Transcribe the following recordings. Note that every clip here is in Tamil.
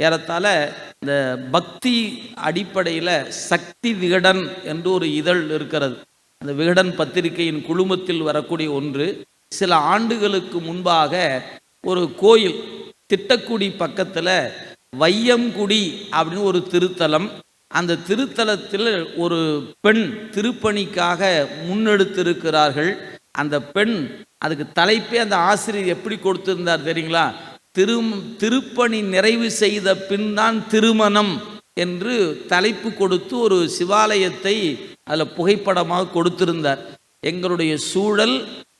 ஏறத்தாழ இந்த பக்தி அடிப்படையில் சக்தி விகடன் என்று ஒரு இதழ் இருக்கிறது. அந்த விகடன் பத்திரிகையின் குழுமத்தில் வரக்கூடிய ஒன்று சில ஆண்டுகளுக்கு முன்பாக ஒரு கோயில் திட்டக்குடி பக்கத்தில் வையம்குடி அப்படின்னு ஒரு திருத்தலம். அந்த திருத்தலத்தில் ஒரு பெண் திருப்பணிக்காக முன்னெடுத்திருக்கிறார்கள். அந்த பெண் அதுக்கு தலைப்பே அந்த ஆசிரியர் எப்படி கொடுத்திருந்தார் தெரியுங்களா? திரு திருப்பணி நிறைவு செய்த பின் தான் திருமணம் என்று தலைப்பு கொடுத்து ஒரு சிவாலயத்தை அதில் புகைப்படமாக கொடுத்திருந்தார். எங்களுடைய சூழல்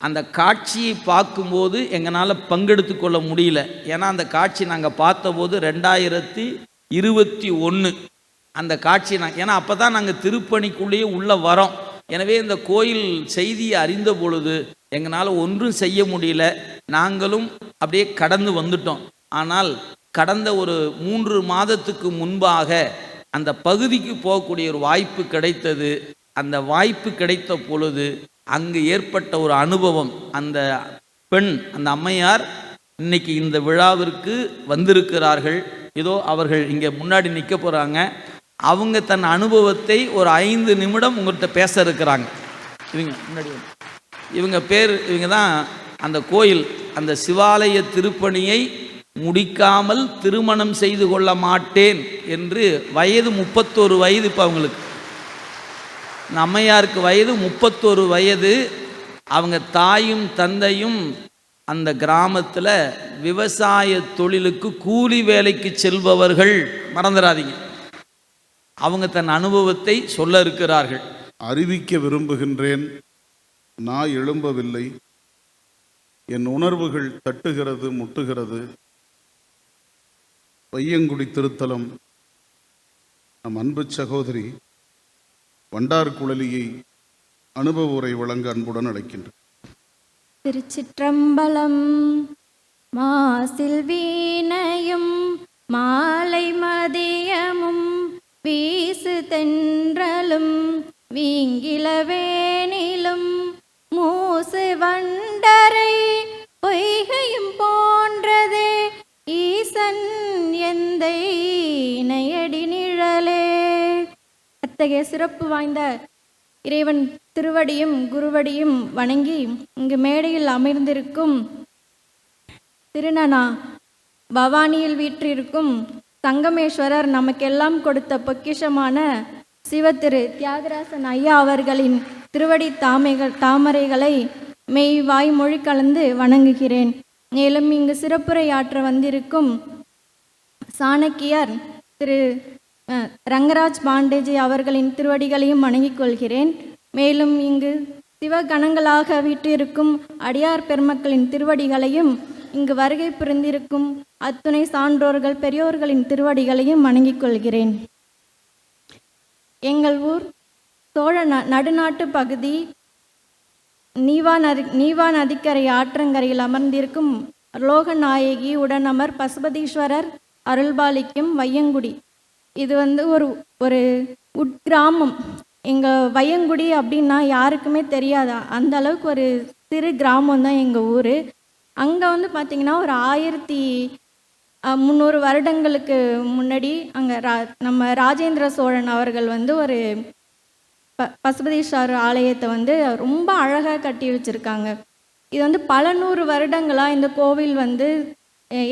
அந்த காட்சியை பார்க்கும்போது எங்களால் பங்கெடுத்து கொள்ள முடியல. ஏன்னா அந்த காட்சி நாங்கள் பார்த்தபோது ரெண்டாயிரத்தி இருபத்தி ஒன்று அந்த காட்சி நான் ஏன்னா அப்போ தான் நாங்கள் திருப்பணிக்குள்ளேயே உள்ளே வரோம். எனவே இந்த கோயில் செய்தியை அறிந்த பொழுது எங்களால் ஒன்றும் செய்ய முடியல. நாங்களும் அப்படியே கடந்து வந்துட்டோம். ஆனால் கடந்த ஒரு மூன்று மாதத்துக்கு முன்பாக அந்த பகுதிக்கு போகக்கூடிய ஒரு வாய்ப்பு கிடைத்தது. அந்த வாய்ப்பு கிடைத்த பொழுது அங்கு ஏற்பட்ட ஒரு அனுபவம். அந்த பெண் அந்த அம்மையார் இன்னைக்கு இந்த விழாவிற்கு வந்திருக்கிறார்கள். இதோ அவர்கள் இங்கே முன்னாடி நிற்க போகிறாங்க அவங்க தன் அனுபவத்தை ஒரு ஐந்து நிமிடம் உங்கள்கிட்ட பேச இருக்கிறாங்க. இவங்க முன்னாடி இவங்க பேர் இவங்க தான் அந்த கோயில் அந்த சிவாலய திருப்பணியை முடிக்காமல் திருமணம் செய்து கொள்ள மாட்டேன் என்று வயது முப்பத்தோரு வயது இப்போ அவங்களுக்கு. இந்த அம்மையாருக்கு வயது முப்பத்தோரு வயது அவங்க தாயும் தந்தையும் அந்த கிராமத்தில் விவசாய தொழிலுக்கு கூலி வேலைக்கு செல்பவர்கள் மறந்துடாதீங்க அவங்க தன் அனுபவத்தை சொல்ல இருக்கிறார்கள். அறிவிக்க விரும்புகின்றேன். நான் எழும்பவில்லை. என் உணர்வுகள் தட்டுகிறது முட்டுகிறது. பையங்குடி திருத்தலம். நம் அன்பு சகோதரி வண்டார்குழலியை அனுபவ உரை வழங்க அன்புடன் அழைக்கின்றேன். திருச்சிற்றம்பலம் மாசில் வீணையும் மாலை மதியமும் வீசு தென்றலும் வீங்கிலவேனிலும் வண்டரை பொய்கையும் போன்றதே ஈசன் எந்தை இணையடி நிழலே. அத்தகைய சிறப்பு வாய்ந்த இறைவன் திருவடியும் குருவடியும் வணங்கி இங்கு மேடையில் அமர்ந்திருக்கும் திருநனா பவானியில் வீற்றிருக்கும் சங்கமேஸ்வரர் நமக்கெல்லாம் கொடுத்த பொக்கிஷமான சிவத்திரு தியாகராசன் ஐயா அவர்களின் திருவடி தாமைகள் தாமரைகளை மெய் வாய் மொழி கலந்து வணங்குகிறேன். மேலும் இங்கு சிறப்புரையாற்ற வந்திருக்கும் சாணக்கியார் திரு ரங்கராஜ் பாண்டேஜி அவர்களின் திருவடிகளையும் வணங்கிக் கொள்கிறேன். மேலும் இங்கு சிவகணங்களாக வீற்றிருக்கும் அடியார் பெருமக்களின் திருவடிகளையும் இங்கு வருகை புரிந்திருக்கும் அத்துணை சான்றோர்கள் பெரியோர்களின் திருவடிகளையும் வணங்கிக் கொள்கிறேன். எங்கள் ஊர் சோழ ந- நடுநாட்டு பகுதி நீவா நதி நீவா நதிக்கரை ஆற்றங்கரையில் அமர்ந்திருக்கும் லோகநாயகி உடனமர் பசுபதீஸ்வரர் அருள்பாலிக்கும் வையங்குடி. இது வந்து ஒரு ஒரு உட்கிராமம். எங்கள் வையங்குடி அப்படின்னா யாருக்குமே தெரியாது? அந்த அளவுக்கு ஒரு சிறு கிராமம் தான் எங்கள் ஊர். அங்கே வந்து பார்த்திங்கன்னா ஒரு ஆயிரத்தி முந்நூறு வருடங்களுக்கு முன்னாடி அங்கே ரா நம்ம ராஜேந்திர சோழன் அவர்கள் வந்து ஒரு ப பசுபதீஸ்வரர் ஆலயத்தை வந்து ரொம்ப அழகாக கட்டி வச்சுருக்காங்க. இது வந்து பல நூறு வருடங்களாக இந்த கோவில் வந்து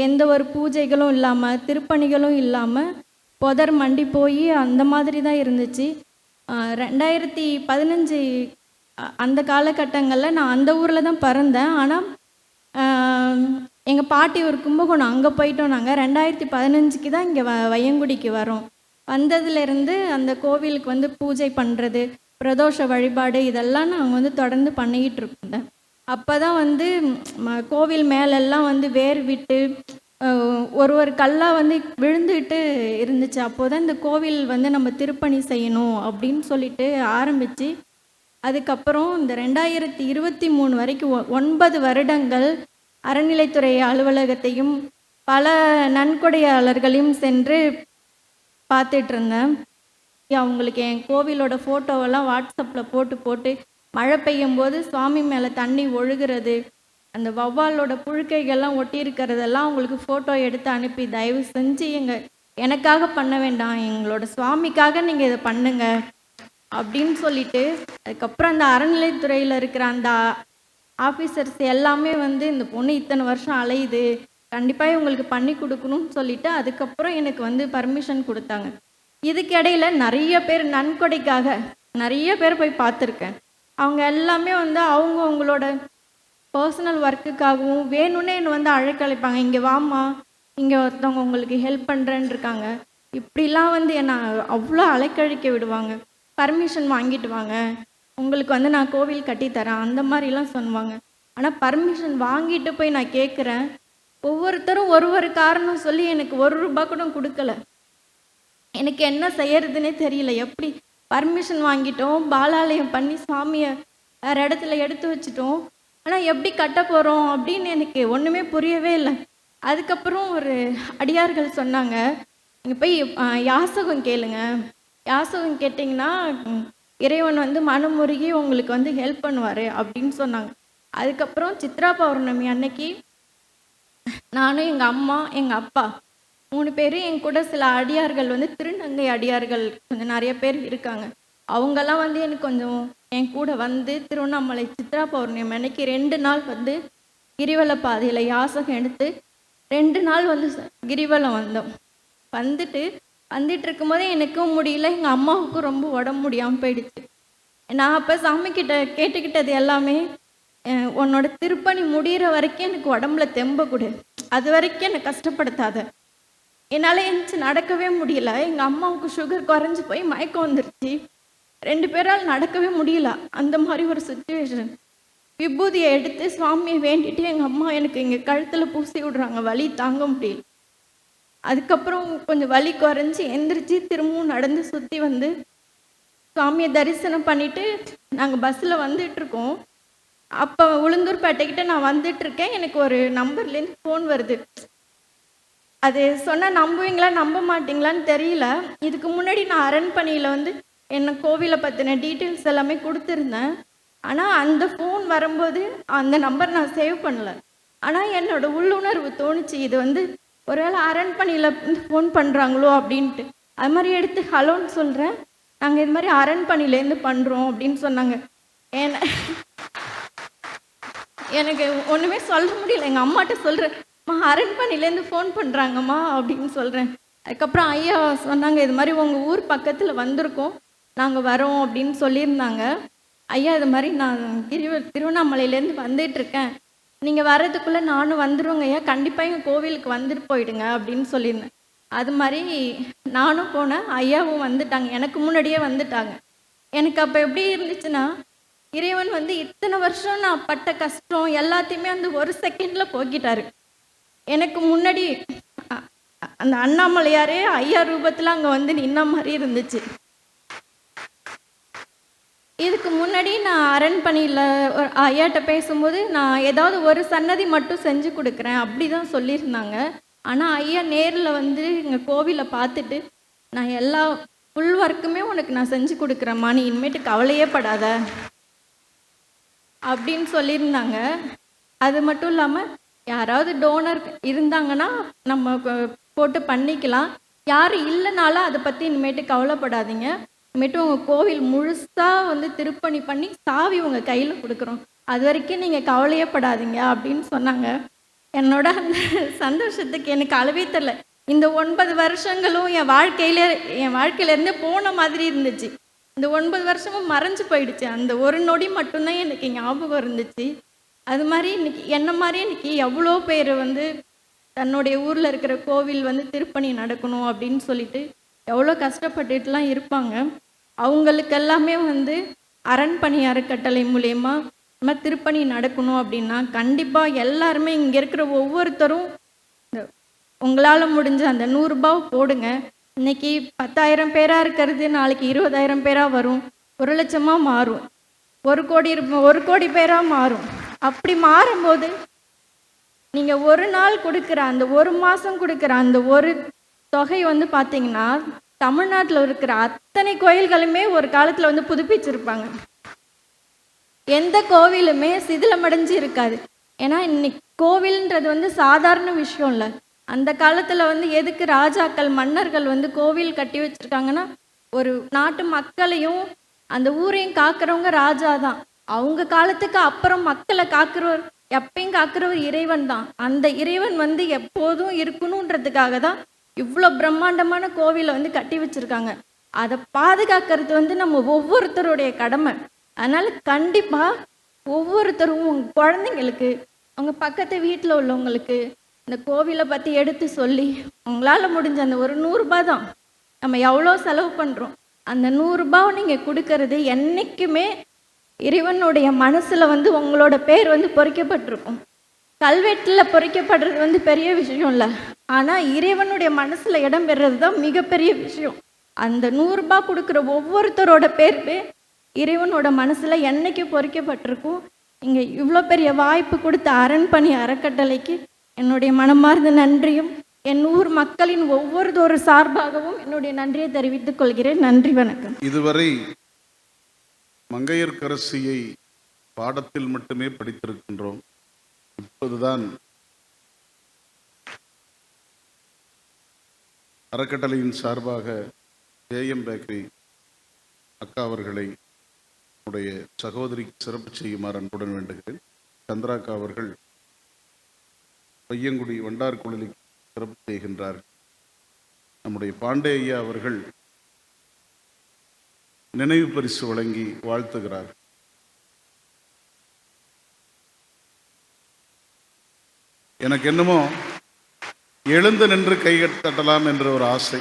எந்த ஒரு பூஜைகளும் இல்லாமல் திருப்பணிகளும் இல்லாமல் புதர் மண்டி போய் அந்த மாதிரி தான் இருந்துச்சு. ரெண்டாயிரத்தி பதினஞ்சு அந்த காலகட்டங்களில் நான் அந்த ஊரில் தான் பிறந்தேன். ஆனால் எங்கள் பாட்டி ஒரு கும்பகோணம் அங்கே போயிட்டோம் நாங்கள் ரெண்டாயிரத்தி பதினஞ்சுக்கு தான் இங்கே வ வையங்குடிக்கு வரோம். வந்ததுலேருந்து அந்த கோவிலுக்கு வந்து பூஜை பண்ணுறது பிரதோஷ வழிபாடு இதெல்லாம் நாங்கள் வந்து தொடர்ந்து பண்ணிக்கிட்டு இருக்கோங்க. அப்போ தான் வந்து ம- கோவில் மேலெல்லாம் வந்து வேர் விட்டு ஒரு ஒரு கல்லாக வந்து விழுந்துட்டு இருந்துச்சு. அப்போ தான் இந்த கோவில் வந்து நம்ம திருப்பணி செய்யணும் அப்படின்னு சொல்லிட்டு ஆரம்பித்து அதுக்கப்புறம் இந்த ரெண்டாயிரத்தி இருபத்தி மூணு வரைக்கும் ஒ- ஒன்பது வருடங்கள் அறநிலைத்துறை அலுவலகத்தையும் பல நன்கொடையாளர்களையும் சென்று பார்த்துட்டு இருந்தேன். அவங்களுக்கு என் கோவிலோட ஃபோட்டோவெல்லாம் வாட்ஸ்அப்பில் போட்டு போட்டு மழை பெய்யும் போது சுவாமி மேலே தண்ணி ஒழுகிறது அந்த வௌவாலோட புழுக்கைகள்லாம் ஒட்டி இருக்கிறதெல்லாம் அவங்களுக்கு ஃபோட்டோ எடுத்து அனுப்பி தயவு செஞ்சு எங்கள் எனக்காக பண்ண வேண்டாம் எங்களோட சுவாமிக்காக நீங்கள் இதை பண்ணுங்க அப்படின்னு சொல்லிட்டு அதுக்கப்புறம் அந்த அறநிலைத்துறையில் இருக்கிற அந்த ஆஃபீஸர்ஸ் எல்லாமே வந்து இந்த பொண்ணு இத்தனை வருஷம் அலையுது கண்டிப்பாக இவங்களுக்கு பண்ணி கொடுக்கணும்னு சொல்லிட்டு அதுக்கப்புறம் எனக்கு வந்து பர்மிஷன் கொடுத்தாங்க. இதுக்கு இடையில நிறைய பேர் நன்கொடைக்காக நிறைய பேர் போய் பார்த்துருக்கேன். அவங்க எல்லாமே வந்து அவங்க அவங்களோட பர்சனல் ஒர்க்குக்காகவும் வேணும்னே என்னை வந்து அழைக்கழைப்பாங்க இங்கே வாம்மா இங்கே ஒருத்தவங்க உங்களுக்கு ஹெல்ப் பண்ணுறேன்னு இருக்காங்க. இப்படிலாம் வந்து என்னை அவ்வளோ அலைக்கழிக்க விடுவாங்க. பர்மிஷன் வாங்கிட்டு வாங்க. உங்களுக்கு வந்து நான் கோவில் கட்டித்தரேன் அந்த மாதிரிலாம் சொல்லுவாங்க. ஆனால் பர்மிஷன் வாங்கிட்டு போய் நான் கேட்குறேன். ஒவ்வொருத்தரும் ஒரு ஒரு காரணம் சொல்லி எனக்கு ஒரு ரூபா கூட கொடுக்கல. எனக்கு என்ன செய்யறதுன்னே தெரியல. எப்படி பர்மிஷன் வாங்கிட்டோம் பாலாலயம் பண்ணி சாமியை வேறு இடத்துல எடுத்து வச்சிட்டோம். ஆனால் எப்படி கட்ட போகிறோம் அப்படின்னு எனக்கு ஒன்றுமே புரியவே இல்லை. அதுக்கப்புறம் ஒரு அடியார்கள் சொன்னாங்க. நீங்கள் போய் யாசகம் கேளுங்க. யாசகம் கேட்டிங்கன்னா இறைவன் வந்து மனமுருகி உங்களுக்கு வந்து ஹெல்ப் பண்ணுவார் அப்படின்னு சொன்னாங்க. அதுக்கப்புறம் சித்ரா பௌர்ணமி அன்னைக்கு நானும் எங்கள் அம்மா எங்கள் அப்பா மூணு பேர் என் கூட சில அடியார்கள் வந்து திருநங்கை அடியார்கள் கொஞ்சம் நிறைய பேர் இருக்காங்க. அவங்கெல்லாம் வந்து எனக்கு கொஞ்சம் என் கூட வந்து திருவண்ணாமலை சித்ரா பௌர்ணமி அன்னைக்கு ரெண்டு நாள் வந்து கிரிவல பாதையில் யாசகம் எடுத்து ரெண்டு நாள் வந்து கிரிவலம் வந்தோம். வந்துட்டு வந்துட்டு இருக்கும்போதே எனக்கும் முடியல எங்கள் அம்மாவுக்கும் ரொம்ப உடம்பு முடியாமல் போயிடுச்சு. நான் அப்போ சாமிக்கிட்ட கேட்டுக்கிட்டது எல்லாமே உன்னோட திருப்பணி முடியிற வரைக்கும் எனக்கு உடம்புல தெம்ப கொடு. அது வரைக்கும் என்னை கஷ்டப்படுத்தாத. என்னால் எழுந்துச்சு நடக்கவே முடியல. எங்கள் அம்மாவுக்கு சுகர் குறைஞ்சி போய் மயக்கம் வந்துருச்சு. ரெண்டு பேரால் நடக்கவே முடியல. அந்த மாதிரி ஒரு சுச்சுவேஷன் விபூதியை எடுத்து சுவாமியை வேண்டிட்டு எங்கள் அம்மா எனக்கு இங்கே கழுத்தில் பூசி விடுறாங்க. வலி தாங்க முடியல. அதுக்கப்புறம் கொஞ்சம் வலி குறைஞ்சி எந்திரிச்சு திரும்பவும் நடந்து சுற்றி வந்து சுவாமியை தரிசனம் பண்ணிவிட்டு நாங்கள் பஸ்ஸில் வந்துட்டுருக்கோம் அப்போ அப்போ உளுந்தூர்பேட்டைக்கிட்ட நான் வந்துட்டுருக்கேன் எனக்கு ஒரு நம்பர்லேருந்து ஃபோன் வருது. அது சொன்னால் நம்புவீங்களா நம்ப மாட்டீங்களான்னு தெரியல. இதுக்கு முன்னாடி நான் அரண்பணியில் வந்து என்ன கோவிலை பற்றின டீட்டெயில்ஸ் எல்லாமே கொடுத்துருந்தேன். ஆனால் அந்த ஃபோன் வரும்போது அந்த நம்பர் நான் சேவ் பண்ணல. ஆனால் என்னோட உள்ளுணர்வு தோணுச்சு இது வந்து ஒருவேளை அரண்பணியில் ஃபோன் பண்ணுறாங்களோ அப்படின்ட்டு. அது மாதிரி எடுத்து ஹலோன்னு சொல்கிறேன் நாங்கள் இது மாதிரி அரண்பணிலேருந்து பண்ணுறோம் அப்படின்னு சொன்னாங்க. ஏன்னா எனக்கு ஒன்றுமே சொல்ல முடியல. எங்கள் அம்மாட்ட சொல்கிறேன் அம்மா அரண்மனையிலேருந்து ஃபோன் பண்ணுறாங்கம்மா அப்படின்னு சொல்கிறேன் அதுக்கப்புறம் ஐயா சொன்னாங்க இது மாதிரி உங்கள் ஊர் பக்கத்தில் வந்திருக்கோம். நாங்கள் வரோம் அப்படின்னு சொல்லியிருந்தாங்க. ஐயா இது மாதிரி நான் திரு திருவண்ணாமலையிலேருந்து வந்துட்டுருக்கேன் நீங்கள் வர்றதுக்குள்ளே நானும் வந்துடுவோங்க ஐயா. கண்டிப்பாக எங்கள் கோவிலுக்கு வந்துட்டு போயிடுங்க அப்படின்னு சொல்லியிருந்தேன். அது மாதிரி நானும் போனேன் ஐயாவும் வந்துட்டாங்க. எனக்கு முன்னாடியே வந்துட்டாங்க. எனக்கு அப்போ எப்படி இருந்துச்சுன்னா இறைவன் வந்து இத்தனை வருஷம் நான் பட்ட கஷ்டம் எல்லாத்தையுமே அந்த ஒரு செகண்டில் போக்கிட்டாரு. எனக்கு முன்னாடி அந்த அண்ணாமலையாரே ஐயா ரூபத்தில் அங்கே வந்து நின்ன மாதிரி இருந்துச்சு. இதுக்கு முன்னாடி நான் அரண்பணியில் ஒரு ஐயாட்ட பேசும்போது நான் ஏதாவது ஒரு சன்னதி மட்டும் செஞ்சு கொடுக்குறேன் அப்படி தான் சொல்லியிருந்தாங்க. ஆனால் ஐயா நேரில் வந்து எங்கள் கோவிலை பார்த்துட்டு நான் எல்லா ஃபுல் ஒர்க்குமே உனக்கு நான் செஞ்சு கொடுக்குறேம்மா நீ இனிமேட்டு கவலையே படாத. அப்படின்னு சொல்லியிருந்தாங்க. அது மட்டும் இல்லாமல் யாராவது டோனர் இருந்தாங்கன்னா நம்ம போட்டு பண்ணிக்கலாம். யார் இல்லைனாலும் அதை பற்றி இனிமேட்டு கவலைப்படாதீங்க. இனிமேட்டு உங்கள் கோவில் முழுசாக வந்து திருப்பணி பண்ணி சாவி உங்கள் கையில் கொடுக்குறோம். அது வரைக்கும் நீங்கள் கவலையே படாதீங்க அப்படின்னு சொன்னாங்க. என்னோட அந்த சந்தோஷத்துக்கு எனக்கு அளவே தெரில இந்த ஒன்பது வருஷங்களும் என் வாழ்க்கையில என் வாழ்க்கையிலேருந்து போன மாதிரி இருந்துச்சு. இந்த ஒன்பது வருஷமும் மறைஞ்சு போயிடுச்சு. அந்த ஒரு நொடி மட்டும்தான் எனக்கு ஞாபகம் இருந்துச்சு. அது மாதிரி இன்னைக்கு என்ன மாதிரி இன்னைக்கு எவ்வளோ பேர் வந்து தன்னுடைய ஊரில் இருக்கிற கோவில் வந்து திருப்பணி நடக்கணும் அப்படின்னு சொல்லிட்டு எவ்வளோ கஷ்டப்பட்டுட்டுலாம் இருப்பாங்க. அவங்களுக்கு எல்லாமே வந்து அரண்பணி அறக்கட்டளை மூலயமா நம்ம திருப்பணி நடக்கணும் அப்படின்னா கண்டிப்பாக எல்லாருமே இங்கே இருக்கிற ஒவ்வொருத்தரும் இந்த உங்களால் முடிஞ்ச அந்த நூறுரூபாவை போடுங்க. இன்னைக்கு பத்தாயிரம் பேராக இருக்கிறது நாளைக்கு இருபதாயிரம் பேராக வரும். ஒரு லட்சமாக மாறும். ஒரு கோடி ஒரு கோடி பேராக மாறும். அப்படி மாறும்போது நீங்கள் ஒரு நாள் கொடுக்குற அந்த ஒரு மாதம் கொடுக்குற அந்த ஒரு தொகை வந்து பார்த்தீங்கன்னா தமிழ்நாட்டில் இருக்கிற அத்தனை கோயில்களுமே ஒரு காலத்தில் வந்து புதுப்பிச்சிருப்பாங்க. எந்த கோவிலுமே சிதிலமடைஞ்சு இருக்காது. ஏன்னா இன்னைக்கு கோவில்ன்றது வந்து சாதாரண விஷயம் இல்லை. அந்த காலத்தில் வந்து எதுக்கு ராஜாக்கள் மன்னர்கள் வந்து கோவில் கட்டி வச்சிருக்காங்கன்னா ஒரு நாட்டு மக்களையும் அந்த ஊரையும் காக்கிறவங்க ராஜா தான் அவங்க காலத்துக்கு அப்புறம் மக்களை காக்கிறவர் எப்பயும் காக்கிறவர் இறைவன் தான். அந்த இறைவன் வந்து எப்போதும் இருக்கணுன்றதுக்காக தான் இவ்வளோ பிரம்மாண்டமான கோவிலை வந்து கட்டி வச்சிருக்காங்க. அதை பாதுகாக்கிறது வந்து நம்ம ஒவ்வொருத்தருடைய கடமை. அதனால் கண்டிப்பாக ஒவ்வொருத்தரும் உங்கள் குழந்தைங்களுக்கு அவங்க பக்கத்து வீட்டில் உள்ளவங்களுக்கு இந்த கோவிலை பற்றி எடுத்து சொல்லி உங்களால் முடிஞ்ச அந்த ஒரு நூறுரூபா தான். நம்ம எவ்வளோ செலவு பண்ணுறோம் அந்த நூறுரூபாவை நீங்கள் கொடுக்கறது என்றைக்குமே இறைவனுடைய மனசில் வந்து உங்களோட பேர் வந்து பொறிக்கப்பட்டிருக்கும். கல்வெட்டில் பொறிக்கப்படுறது வந்து பெரிய விஷயம் இல்லை ஆனால் இறைவனுடைய மனசில் இடம் பெறுறது தான் மிகப்பெரிய விஷயம். அந்த நூறுரூபா கொடுக்குற ஒவ்வொருத்தரோட பேருமே இறைவனோட மனசில் என்றைக்கு பொறிக்கப்பட்டிருக்கும் இங்கே இவ்வளோ பெரிய வாய்ப்பு கொடுத்த அரண்பணி அறக்கட்டளைக்கு என்னுடைய மனமார்ந்த நன்றியும் என் ஊர் மக்களின் ஒவ்வொருதொரு சார்பாகவும் என்னுடைய நன்றியை தெரிவித்துக் கொள்கிறேன். நன்றி வணக்கம். இதுவரை மங்கையர்க்கரசியை பாடத்தில் மட்டுமே படித்திருக்கின்றோம். இப்போதுதான் அறக்கட்டளையின் சார்பாக ஜேஎம் பேக்கரி அக்கா அவர்களை உடைய சகோதரிக்கு சிறப்பு செய்யுமாறு அன்புடன் வேண்டுகிறேன். சந்திராக்கா அவர்கள் பையங்குடி வண்டார் குழலி சிறப்பு செய்கின்றார் நம்முடைய பாண்டே ஐயா அவர்கள் நினைவு பரிசு வழங்கி வாழ்த்துகிறார். எனக்கு என்னமோ எழுந்து நின்று கைகட்டலாம் தட்டலாம் என்ற ஒரு ஆசை.